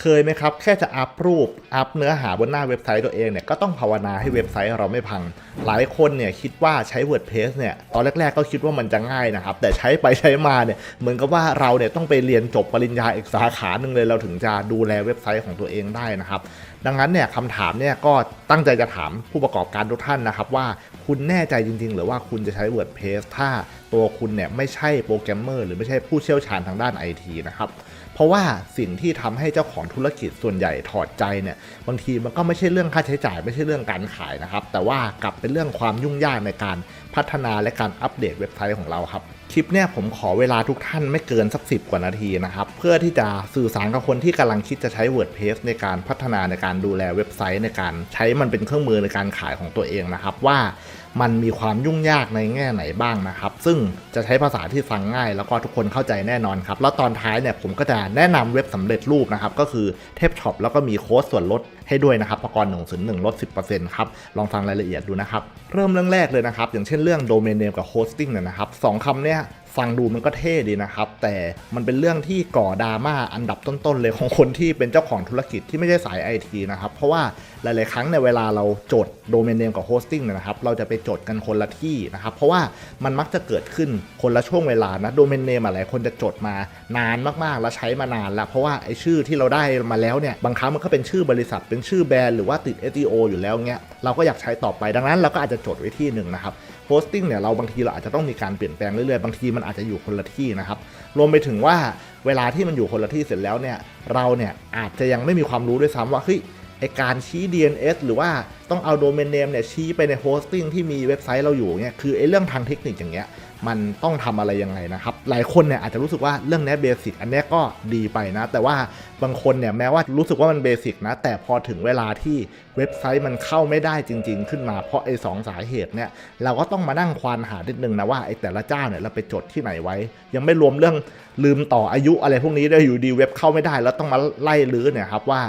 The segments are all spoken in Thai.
เคยไหมครับ แค่จะอัพรูป อัพเนื้อหาบนหน้าเว็บไซต์ตัวเองเนี่ยก็ต้องภาวนาให้เว็บไซต์เราไม่พัง หลายคนเนี่ยคิดว่าใช้ WordPress เนี่ยตอนแรก ๆ ก็คิดว่ามันจะง่ายนะครับ แต่ใช้ไปใช้มาเนี่ยเหมือนกับว่าเราเนี่ยต้องไปเรียนจบปริญญาอีกสาขาหนึ่งเลยเราถึงจะดูแลเว็บไซต์ของตัวเองได้นะครับ ดังนั้นเนี่ยคำถามเนี่ยก็ตั้งใจจะถามผู้ประกอบการทุกท่านนะครับว่าคุณแน่ใจจริง ๆ หรือว่าคุณจะใช้ WordPress ถ้าตัวคุณเนี่ยไม่ใช่โปรแกรมเมอร์หรือไม่ใช่ผู้เชี่ยวชาญทางด้านไอทีนะครับ เพราะว่าสิ่งที่ทำให้เจ้าของธุรกิจส่วนใหญ่ถอดใจเนี่ยบางทีมันก็ไม่ใช่เรื่องค่าใช้จ่าย ไม่ใช่เรื่องการขายนะครับ แต่ว่ากลับเป็นเรื่องความยุ่งยากในการพัฒนาและการอัปเดตเว็บไซต์ของเราครับคลิปเนี่ยผมขอเวลาทุกท่านไม่เกินสักสิกว่านาทีนะครับ เพื่อที่จะสื่อสารกับคนที่กำลังคิดจะใช้ WordPress ในการพัฒนาในการดูแลเว็บไซต์ในการใช้มันเป็นเครื่องมือในการขายของตัวเองนะครับว่า มันมีความยุ่งยากในแง่ไหนบ้างนะครับ ซึ่งจะใช้ภาษาที่ฟังง่าย แล้วก็ทุกคนเข้าใจแน่นอนครับ แล้วตอนท้ายเนี่ยผมก็จะแนะนำเว็บสำเร็จรูปนะครับ ก็คือเทปช็อปแล้วก็มีโค้ดส่วนลดให้ด้วยนะครับประกอบหนึ่งศูนย์หนึ่งลดสิบเปอร์เซ็นต์ครับ ลองฟังรายละเอียดดูนะครับ เริ่มเรื่องแรกเลยนะครับ อย่างเช่นเรื่องโดเมนเนมกับโฮสติ้งเนี่ยนะครับสองคำเนี่ย ฟังดูมันก็เท่ดีนะครับ แต่มันเป็นเรื่องที่ก่อดราม่าอันดับต้นๆเลยของคนที่เป็นเจ้าของธุรกิจที่ไม่ใช่สายไอทีนะครับ เพราะว่าหลายๆ ครั้งในเวลาเราจดโดเมนเนมกับโฮสติ้งนะครับ เราจะไปจดกันคนละที่นะครับ เพราะว่ามันมักจะเกิดขึ้นคนละช่วงเวลานะโดเมนเนมอะไรคนจะจดมานานมากๆ แล้วใช้มานานแล้ว เพราะว่าไอชื่อที่เราได้มาแล้วเนี่ยบางครั้งมันก็เป็นชื่อบริษัทเป็นชื่อแบรนด์หรือว่าติด SEO อยู่แล้วเงี้ยเราก็อยากใช้ต่อไปดังนั้นเราก็อาจจะจดไว้ที่หนึ่งนะครับ โฮสติ้งเนี่ยเราบางทีเราอาจจะต้องมีการเปลี่ยนแปลงเรื่อยๆ บางทีมันอาจจะอยู่คนละที่นะครับ รวมไปถึงว่าเวลาที่มันอยู่คนละที่เสร็จแล้วเนี่ยเราเนี่ยอาจจะยังไม่มีความรู้ด้วยซ้ำว่าเฮ้ยไอการชี้ DNS หรือว่าต้องเอาโดเมนเนมเนี่ยชี้ไปในโฮสติ้งที่มีเว็บไซต์เราอยู่เนี่ยคือไอเรื่องทางเทคนิคอย่างเงี้ย มันต้องทำอะไรยังไงนะครับ หลายคนเนี่ยอาจจะรู้สึกว่าเรื่องนี้เบสิกอันนี้ก็ดีไปนะ แต่ว่าบางคนเนี่ยแม้ว่ารู้สึกว่ามันเบสิกนะ แต่พอถึงเวลาที่เว็บไซต์มันเข้าไม่ได้จริง ๆ ขึ้นมาเพราะไอ้สองสาเหตุเนี่ยเราก็ต้องมานั่งควานหานิดนึงนะว่าไอ้แต่ละเจ้าเนี่ยเราไปจดที่ไหนไว้ ยังไม่รวมเรื่องลืมต่ออายุอะไรพวกนี้ด้วยอยู่ดีเว็บเข้าไม่ได้ แล้วต้องมาไล่ลื้อเนี่ยครับว่า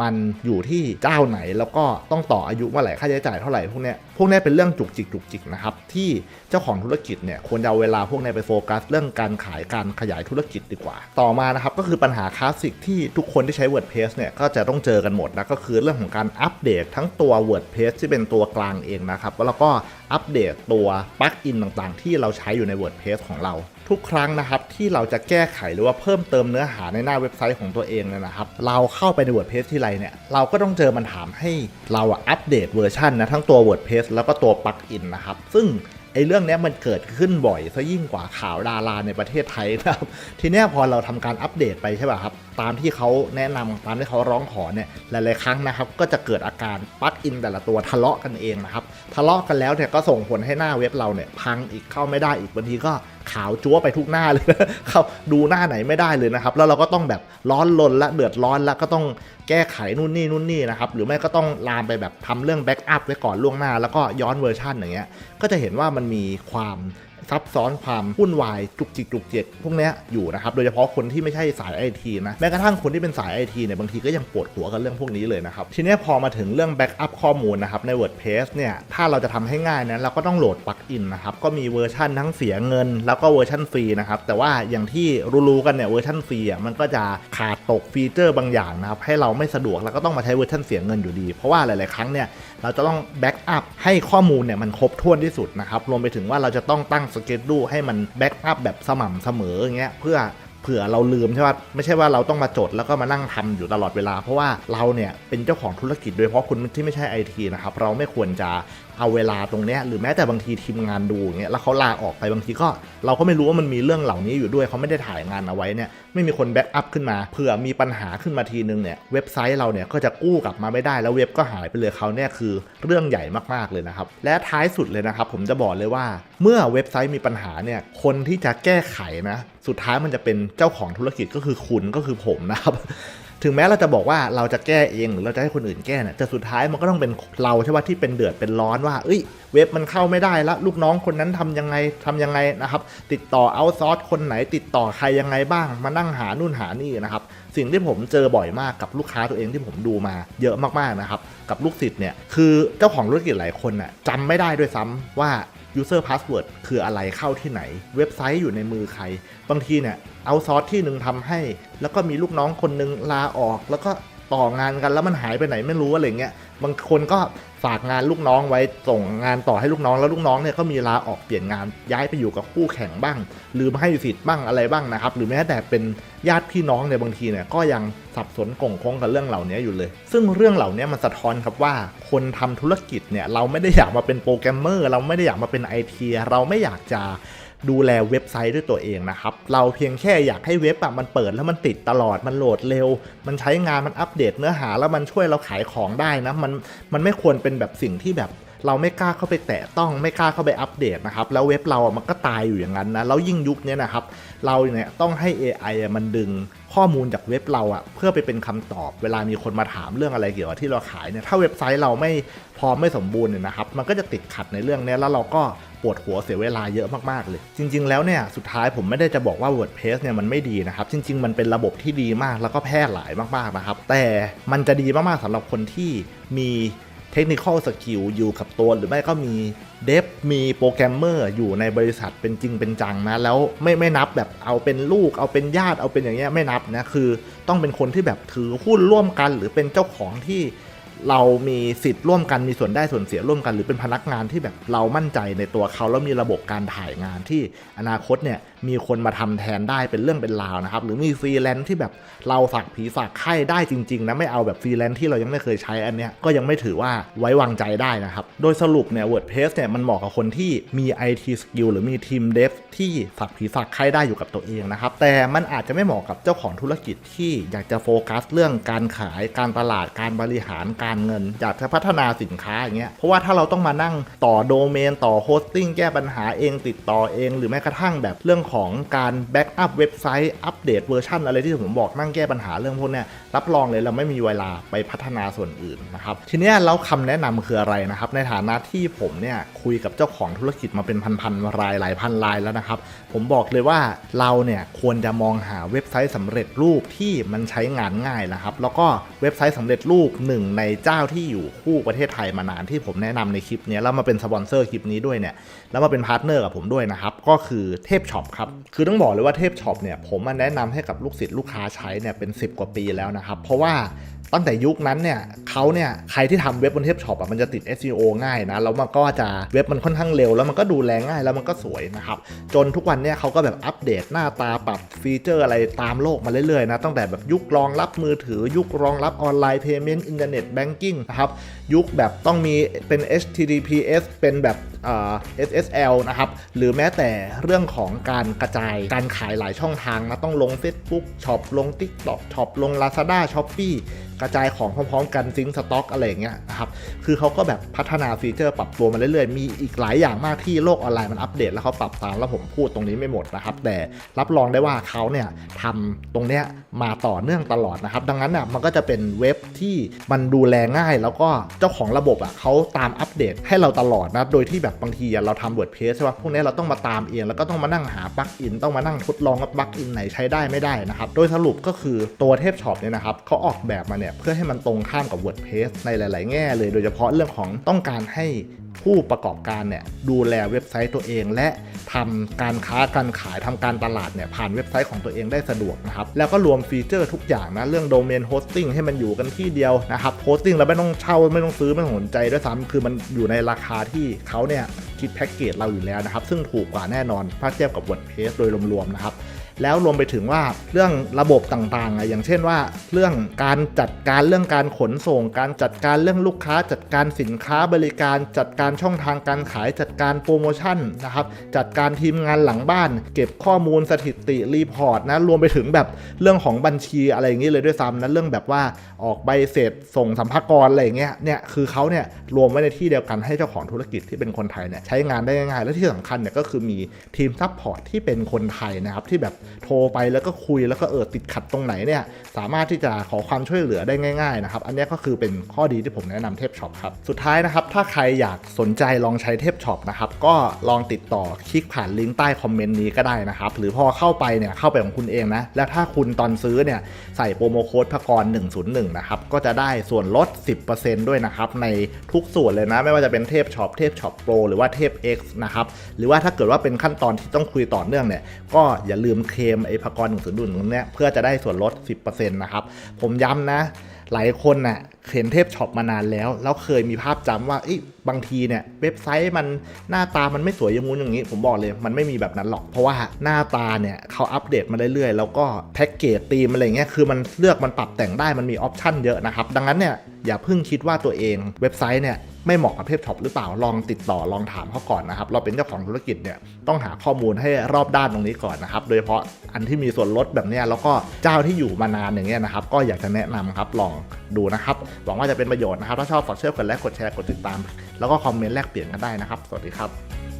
มันอยู่ที่เจ้าไหน แล้วก็ต้องต่ออายุเมื่อไหร่ค่าใช้จ่ายเท่าไหร่พวกเนี้ยพวกเนี้ยเป็นเรื่องจุกจิกจุกจิกนะครับที่เจ้าของธุรกิจเนี่ยควรจะเอาเวลาพวกเนี้ยไปโฟกัส เรื่องการขายการขยายธุรกิจดีกว่า ต่อมานะครับก็คือปัญหาคลาสสิกที่ทุกคนที่ใช้ WordPress เนี่ยก็จะต้องเจอกันหมดนะก็คือเรื่องของการอัปเดตทั้งตัว WordPress ที่เป็นตัวกลางเองนะครับแล้วก็อัปเดตตัวปลั๊กอินต่างๆ ที่เราใช้อยู่ใน WordPress ของเรา ทุกครั้งนะครับที่เราจะแก้ไขหรือว่าเพิ่มเติมเนื้อหาในหน้าเว็บไซต์ของตัวเองเนี่ยนะครับ เราเข้าไปใน WordPress ที่ไรเนี่ยเราก็ต้องเจอมันถามให้เราอัปเดตเวอร์ชันนะทั้งตัว WordPress แล้วก็ตัวปลั๊กอินนะครับ ซึ่งไอ้เรื่องนี้มันเกิดขึ้นบ่อยซะยิ่งกว่าข่าวดาราในประเทศไทยนะครับ ทีนี้พอเราทำการอัปเดตไปใช่ป่ะครับตามที่เขาแนะนำตามที่เขาร้องขอเนี่ยหลายๆครั้งนะครับ ก็จะเกิดอาการปลั๊กอินแต่ละตัวทะเลาะกันเองนะครับ ทะเลาะกันแล้วเนี่ยก็ส่งผลให้หน้าเว็บเราเนี่ยพังอีกเข้าไม่ได้อีกบางทีก็ขาวจั๊วไปทุกหน้าเลยเข้าดูหน้าไหนไม่ได้เลยนะครับ แล้วเราก็ต้องแบบร้อนลนและเดือดร้อนแล้วก็ต้องแก้ไขนู่นนี่นู่นนี่นะครับ หรือไม่ก็ต้องลามไปแบบทำเรื่องแบ็กอัพไว้ก่อนล่วงหน้า แล้วก็ย้อนเวอร์ชันอย่างเงี้ยก็จะเห็นว่ามันมีความ ซับซ้อนความวุ่นวายจุกจิกจุกจิกพวกนี้อยู่นะครับโดยเฉพาะคนที่ไม่ใช่สายไอทีนะแม้กระทั่งคนที่เป็นสายไอทีเนี่ยบางทีก็ยังปวดหัวกับเรื่องพวกนี้เลยนะครับทีนี้พอมาถึงเรื่องแบ็กอัพข้อมูลนะครับใน WordPress เนี่ยถ้าเราจะทำให้ง่ายนะเราก็ต้องโหลดปลั๊กอินนะครับก็มีเวอร์ชันทั้งเสียเงิน แล้วก็เวอร์ชันฟรีนะครับแต่ว่าอย่างที่รู้ๆกันเนี่ยเวอร์ชันฟรีอะมันก็จะขาดตกฟีเจอร์บางอย่างนะครับให้เราไม่สะดวกแล้วก็ต้องมาใช้เวอร์ชันเสียเงินอยู่ดี เพราะว่าหลาย ๆ ครั้งเนี่ยเราจะต้องแบ็กอัพให้ข้อมูลเนี่ยมันครบถ้วนที่สุดนะครับรวมไปถึงว่าเราจะต้องตั้งสเกจดูให้มันแบ็กอัพแบบสม่ำเสมออย่างเงี้ยเพื่อเผื่อเราลืมใช่ป่ะไม่ใช่ว่าเราต้องมาจดแล้วก็มานั่งทำอยู่ตลอดเวลา เพราะว่าเราเนี่ยเป็นเจ้าของธุรกิจโดยเฉพาะคุณที่ไม่ใช่ไอทีนะครับเราไม่ควรจะเอาเวลาตรงเนี้ยหรือแม้แต่บางทีทีมงานดูอย่างเงี้ยแล้วเขาลาออกไปบางทีก็ เราก็ไม่รู้ว่ามันมีเรื่องเหล่านี้อยู่ด้วยเขาไม่ได้ถ่ายงานเอาไว้เนี่ยไม่มีคนแบ็กอัพขึ้นมาเผื่อมีปัญหาขึ้นมาทีนึงเนี่ยเว็บไซต์เราเนี่ยก็จะกู้กลับมาไม่ได้แล้วเว็บก็หายไปเลยเขาเนี่ยคือเรื่องใหญ่มากๆเลยนะครับและท้ายสุดเลยนะครับผมจะบอกเลยว่า เมื่อเว็บไซต์มีปัญหาเนี่ยคนที่จะแก้ไขนะสุดท้ายมันจะเป็นเจ้าของธุรกิจก็คือคุณก็คือผมนะครับ ถึงแม้เราจะบอกว่าเราจะแก้เองหรือเราจะให้คนอื่นแก้เนี่ยแต่สุดท้ายมันก็ต้องเป็นเราใช่ไหมที่เป็นเดือดเป็นร้อนว่า เอ้ย เว็บมันเข้าไม่ได้ล้วลูกน้องคนนั้นทำยังไงทำยังไงนะครับ ติดต่อเอาซอร์สคนไหน ติดต่อใครยังไงบ้าง มานั่งหานู่นหานี่นะครับ สิ่งที่ผมเจอบ่อยมากกับลูกค้าตัวเองที่ผมดูมาเยอะมากๆนะครับ กับลูกศิษย์เนี่ยคือเจ้าของธุรกิจหลายคนน่ะจำไม่ได้ด้วยซ้ำว่า user password คืออะไรเข้าที่ไหน เว็บไซต์อยู่ในมือใคร บางทีเนี่ยเอาซอสที่หนึ่งทำให้ แล้วก็มีลูกน้องคนหนึงลาออก แล้วก็ต่องานกันแล้วมันหายไปไหนไม่รู้อะไรเงี้ยบางคนก็ ฝากงานลูกน้องไว้ส่งงานต่อให้ลูกน้องแล้วลูกน้องเนี่ยก็มีลาออกเปลี่ยนงานย้ายไปอยู่กับคู่แข่งบ้างลืมให้สิทธิ์บ้างอะไรบ้างนะครับ หรือแม้แต่เป็นญาติพี่น้องในยบางทีเนี่ยก็ยังสับสนกงคงกับเรื่องเหล่านี้อยู่เลย ซึ่งเรื่องเหล่านี้มันสะท้อนครับว่า คนทำธุรกิจเนี่ยเราไม่ได้อยากมาเป็นโปรแกรมเมอร์ เราไม่ได้อยากมาเป็นไอทีเราไม่อยากจะ ดูแลเว็บไซต์ด้วยตัวเองนะครับ เราเพียงแค่อยากให้เว็บอะมันเปิดแล้วมันติดตลอดมันโหลดเร็ว มันใช้งานมันอัปเดตเนื้อหาแล้วมันช่วยเราขายของได้นะมันมันไม่ควรเป็นแบบสิ่งที่แบบ เราไม่กล้าเข้าไปแตะต้องไม่กล้าเข้าไปอัปเดตนะครับแล้วเว็บเราอะมันก็ตายอยู่อย่างนั้นนะแล้วยิ่งยุคนี้นะครับเราเนี่ยต้องให้ AI อะมันดึงข้อมูลจากเว็บเราอะเพื่อไปเป็นคำตอบเวลามีคนมาถามเรื่องอะไรเกี่ยวกับที่เราขายเนี่ยถ้าเว็บไซต์เราไม่พร้อมไม่สมบูรณ์เนี่ยนะครับมันก็จะติดขัดในเรื่องนี้แล้วเราก็ปวดหัวเสียเวลาเยอะมากๆเลย จริง ๆ แล้วเนี่ยสุดท้ายผมไม่ได้จะบอกว่า WordPress เนี่ยมันไม่ดีนะครับ จริง ๆ มันเป็นระบบที่ดีมากแล้วก็แพร่หลายมากๆนะครับ แต่มันจะดีมากๆสำหรับคนที่มี เทคนิคอลสกิลอยู่กับตัวหรือไม่ก็มีเดฟมีโปรแกรมเมอร์อยู่ในบริษัทเป็นจริงเป็นจังนะ แล้วไม่ไม่นับแบบเอาเป็นลูกเอาเป็นญาติเอาเป็นอย่างเงี้ยไม่นับนะ คือต้องเป็นคนที่แบบถือหุ้นร่วมกันหรือเป็นเจ้าของที่ เรามีสิทธิ์ร่วมกันมีส่วนได้ส่วนเสียร่วมกัน หรือเป็นพนักงานที่แบบเรามั่นใจในตัวเขาแล้วมีระบบการถ่ายงานที่อนาคตเนี่ยมีคนมาทำแทนได้เป็นเรื่องเป็นราวนะครับ หรือมีฟรีแลนซ์ที่แบบเราสักผีสักไข้ได้จริงๆนะไม่เอาแบบฟรีแลนซ์ที่เรายังไม่เคยใช้อันเนี้ยก็ยังไม่ถือว่าไว้วางใจได้นะครับ โดยสรุปเนี่ย WordPress เนี่ยมันเหมาะกับคนที่มี IT skill หรือมีทีมเดฟที่สักผีสักไข้ได้อยู่กับตัวเองนะครับแต่มันอาจจะไม่เหมาะกับเจ้าของธุรกิจที่อยากจะโฟกัสเรื่องการขายการตลาดการบริหารการเงิน อยากจะพัฒนาสินค้าอย่างเงี้ยเพราะว่าถ้าเราต้องมานั่งต่อโดเมนต่อโฮสติ้งแก้ปัญหาเองติดต่อเอง หรือแม้กระทั่งแบบเรื่องของการแบ็กอัพเว็บไซต์อัปเดตเวอร์ชันอะไรที่ผมบอกนั่งแก้ปัญหาเรื่องพวกเนี้ยรับรองเลยเราไม่มีเวลาไปพัฒนาส่วนอื่นนะครับทีเนี้ยแล้วคำแนะนำคืออะไรนะครับในฐานะที่ผมเนี่ยคุยกับเจ้าของธุรกิจมาเป็นพันๆรายหลายพันรายแล้วนะครับผมบอกเลยว่าเราเนี่ยควรจะมองหาเว็บไซต์สำเร็จรูปที่มันใช้งานง่ายนะครับแล้วก็เว็บไซต์สำเร็จรูปหนึ่งในเจ้าที่อยู่คู่ประเทศไทยมานานที่ผมแนะนำในคลิปนี้แล้วมาเป็นสปอนเซอร์คลิปนี้ด้วยเนี่ยแล้วมาเป็นพาร์ทเนอร์กับผมด้วยนะครับ ก็คือเทพช็อปครับ คือต้องบอกเลยว่าเทพช็อปเนี่ยผมมาแนะนำให้กับลูกศิษย์ลูกค้าใช้เนี่ยเป็น 10 กว่าปีแล้วนะครับ เพราะว่าตั้งแต่ยุคนั้นเนี่ยเขาเนี่ยใครที่ทำเว็บบนเทพช็อปอะมันจะติด SEO ง่ายนะ แล้วมันก็จะเว็บมันค่อนข้างเร็ว แล้วมันก็ดูแลง่ายแล้วมันก็สวยนะครับ จนทุกวันเนี่ยเขาก็แบบอัปเดตหน้าตาปรับฟีเจอร์อะไรตามโลกมาเรื่อยๆนะ ตั้งแต่แบบยุครองรับมือถือยุครองรับออนไลน์เพย์เมนต์อินเทอร์เน็ตแบงกิ้งนะครับ ยุคแบบต้องมีเป็น HTTPS เป็นแบบ SSL นะครับ หรือแม้แต่เรื่องของการกระจายการขายหลายช่องทางนะต้องลง Facebook ช็อปลง TikTok ช็อปลง Lazada Shopee กระจายของพร้อมๆ กันซิงสต็อกอะไรอย่างเงี้ยนะครับคือเขาก็แบบพัฒนาฟีเจอร์ปรับตัวมาเรื่อยๆ มีอีกหลายอย่างมากที่โลกออนไลน์มันอัปเดต แล้วเขาปรับตามแล้วผมพูดตรงนี้ไม่หมดนะครับ แต่รับรองได้ว่าเขาเนี่ยทำตรงเนี้ยมาต่อเนื่องตลอดนะครับ ดังนั้นน่ะมันก็จะเป็นเว็บที่มันดูแลง่าย แล้วก็เจ้าของระบบอะเขาตามอัปเดตให้เราตลอดนะโดยที่แบบบางทีเราทำ WordPress ใช่ป่ะพวกนี้เราต้องมาตามเองแล้วก็ต้องมานั่งหาปลั๊กอินต้องมานั่งทดลองว่าปลั๊กอินไหนใช้ได้ไม่ได้นะครับโดยสรุปก็คือตัวเทพช็อปเนี่ยนะครับเขาออกแบบมาเนี่ยเพื่อให้มันตรงข้ามกับ WordPress ในหลาย ๆ แง่เลย โดยเฉพาะเรื่องของต้องการให้ผู้ประกอบการเนี่ยดูแลเว็บไซต์ตัวเอง และทำการค้าการขายทำการตลาดเนี่ยผ่านเว็บไซต์ของตัวเองได้สะดวกนะครับ แล้วก็รวมฟีเจอร์ทุกอย่างนะ เรื่องโดเมนโฮสติ้งให้มันอยู่กันที่เดียวนะครับโฮสติ้งเราไม่ต้องเช่าไม่ต้องซื้อ ไม่ต้องสนใจด้วยซ้ำคือมันอยู่ในราคาที่เขาเนี่ยคิดแพ็กเกจเราอยู่แล้วนะครับ ซึ่งถูกกว่าแน่นอนถ้าเทียบกับ WordPress โดยรวมๆนะครับ แล้วรวมไปถึงว่าเรื่องระบบต่างๆอะอย่างเช่นว่า เรื่องการจัดการเรื่องการขนส่ง การจัดการเรื่องลูกค้า จัดการสินค้าบริการ จัดการช่องทางการขายจัดการโปรโมชั่นนะครับจัดการทีมงานหลังบ้าน เก็บข้อมูลสถิติรีพอร์ตนะรวมไปถึงแบบเรื่องของบัญชีอะไรอย่างนี้เลยด้วยซ้ำนะเรื่องแบบว่าออกใบเสร็จส่งสัมภาระอะไรอย่างเงี้ยเนี่ยคือเขาเนี่ยรวมไว้ในที่เดียวกันให้เจ้าของธุรกิจที่เป็นคนไทยเนี่ยใช้งานได้ง่ายและที่สำคัญเนี่ยก็คือมีทีมซัพพอร์ตที่เป็นคนไทยนะครับที่แบบโทรไปแล้วก็คุยแล้วก็เออติดขัดตรงไหนเนี่ยสามารถที่จะขอความช่วยเหลือได้ง่ายๆนะครับ อันนี้ก็คือเป็นข้อดีที่ผมแนะนำเทพช็อปครับสุดท้ายนะครับถ้าใครอยากสนใจลองใช้เทพช็อปนะครับก็ลองติดต่อคลิกผ่านลิงก์ใต้คอมเมนต์นี้ก็ได้นะครับหรือพอเข้าไปเนี่ยเข้าไปของคุณเองนะแล้วถ้าคุณตอนซื้อเนี่ยใส่โปรโมโค้ดพกร101นะครับก็จะได้ส่วนลด 10%ด้วยนะครับในทุกส่วนเลยนะ ไม่ว่าจะเป็นเทพช็อปเทพช็อปโปรหรือว่าเทพ X นะครับหรือว่าถ้าเกิดว่าเป็นขั้นตอนที่ต้องคุยต่อเนื่องเนี่ยก็อย่าลืมเคลมไอ้พกร101ตรงเนี้ยเพื่อจะได้ส่วนลด 10%นะครับ ผมย้ำนะ หลายคนน่ะเห็นเทพช็อปมานานแล้ว แล้วเคยมีภาพจำว่าอ้บางทีเนี่ยเว็บไซต์มันหน้าตามันไม่สวยอย่างงู้นอย่างนี้ ผมบอกเลยมันไม่มีแบบนั้นหรอกเพราะว่าหน้าตาเนี่ยเขาอัปเดตมาเรื่อยๆ แล้วก็แพ็กเกจตีมอะไรเงี้ยคือมันเลือกมันปรับแต่งได้มันมีออปชันเยอะนะครับดังนั้นเนี่ย อย่าเพิ่งคิดว่าตัวเองเว็บไซต์เนี่ยไม่เหมาะกับเทพช็อปหรือเปล่าลองติดต่อลองถามเขาก่อนนะครับ เราเป็นเจ้าของธุรกิจเนี่ยต้องหาข้อมูลให้รอบด้านตรงนี้ก่อนนะครับ โดยเฉพาะอันที่มีส่วนลดแบบเนี้ยแล้วก็เจ้าที่อยู่มานานอย่างเงี้ยนะครับ ก็อยากจะแนะนำครับลองดูนะครับ หวังว่าจะเป็นประโยชน์นะครับ ถ้าชอบฝากช่วยกดไลค์กดแชร์กดติดตาม แล้วก็คอมเมนต์แลกเปลี่ยนกันได้นะครับ สวัสดีครับ